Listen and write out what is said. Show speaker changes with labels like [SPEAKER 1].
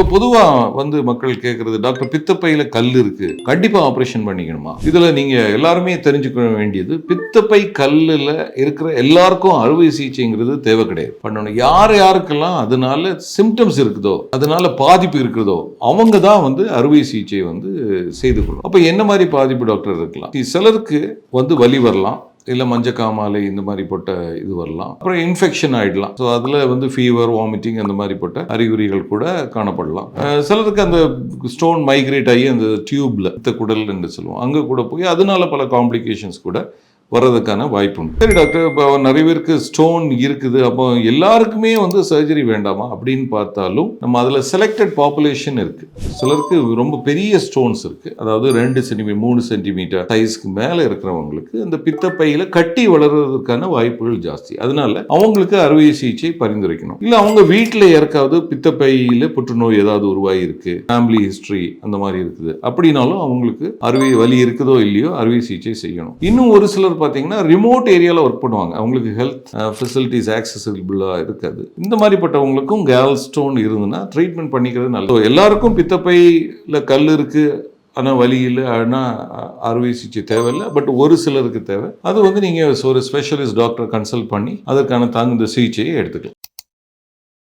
[SPEAKER 1] இப்போ பொதுவா வந்து மக்கள் கேட்கறது டாக்டர் பித்தப்பையில கல் இருக்கு. கண்டிப்பா ஆபரேஷன் பண்ணிக்கணுமா? இதுல நீங்க எல்லாருமே தெரிஞ்சுக்க வேண்டியது பித்தப்பை கல்லுல இருக்கிற எல்லாருக்கும் அறுவை சிகிச்சைங்கிறது தேவை கிடையாது. பண்ணணும். யார் யாருக்கெல்லாம் அதனால சிம்டம்ஸ் இருக்குதோ அதனால பாதிப்பு இருக்குதோ அவங்க தான் வந்து அறுவை சிகிச்சை வந்து செய்து கொள்ளும். அப்ப என்ன மாதிரி பாதிப்பு டாக்டர் இருக்கலாம்? சிலருக்கு வந்து வலி வரலாம். இல்லை மஞ்சக்காமாலை இந்த மாதிரி போட்ட இது வரலாம். அப்புறம் இன்ஃபெக்ஷன் ஆயிடலாம். ஸோ அதில் வந்து ஃபீவர் வாமிட்டிங் அந்த மாதிரி போட்ட அறிகுறிகள் கூட காணப்படலாம். சிலருக்கு அந்த ஸ்டோன் மைக்ரேட் ஆகி அந்த டியூப்ல இந்த குடல் என்று சொல்லுவோம். அங்கே கூட போய் அதனால பல காம்ப்ளிகேஷன்ஸ் கூட வர்றதுக்கான வாய்ப்பு உண்டு. சரி டாக்டர் இப்போ நிறைய பேருக்கு ஸ்டோன் இருக்குது. அப்போ எல்லாருக்குமே வந்து சர்ஜரி வேண்டாமா அப்படின்னு பார்த்தாலும் நம்ம அதில் செலக்டட் பாப்புலேஷன் இருக்குது சிலருக்கு ரொம்ப பெரிய ஸ்டோன்ஸ் இருக்குது அதாவது ரெண்டு சென்டிமீட்டர் மூணு சென்டிமீட்டர் சைஸ்க்கு மேலே இருக்கிறவங்களுக்கு இந்த பித்தப்பையில் கட்டி வளர்கிறதுக்கான வாய்ப்புகள் ஜாஸ்தி. அதனால அவங்களுக்கு அறுவை சிகிச்சை பரிந்துரைக்கணும். இல்லை அவங்க வீட்டில் யாருக்காவது பித்தப்பையில் புற்றுநோய் ஏதாவது உருவாகி இருக்கு ஃபேமிலி ஹிஸ்ட்ரி அந்த மாதிரி இருக்குது. அப்படின்னாலும் அவங்களுக்கு அறுவை வலி இருக்குதோ இல்லையோ அறுவை சிகிச்சை செய்யணும். இன்னும் ஒரு சிலர் பார்த்தீங்கன்னா ரிமோட் ஏரியாவில் ஒர்க் பண்ணுவாங்க. அவங்களுக்கு ஹெல்த் ஃபெசிலிட்டிஸ் ஆக்சசபிளாக இருக்காது. இந்த மாதிரிப்பட்டவங்களுக்கும் கேல் ஸ்டோன் இருந்ததுன்னா ட்ரீட்மெண்ட் பண்ணிக்கிறது நல்லது. எல்லாருக்கும் பித்தப்பையில் கல் இருக்குது ஆனால் வலி இல்லை. ஆனால் அறுவை சிகிச்சை தேவையில்லை. பட் ஒரு சிலருக்கு தேவை. அது வந்து நீங்கள் ஒரு ஸ்பெஷலிஸ்ட் டாக்டரை கன்சல்ட் பண்ணி அதற்கான தகுந்த சிகிச்சையை எடுத்துக்கலாம்.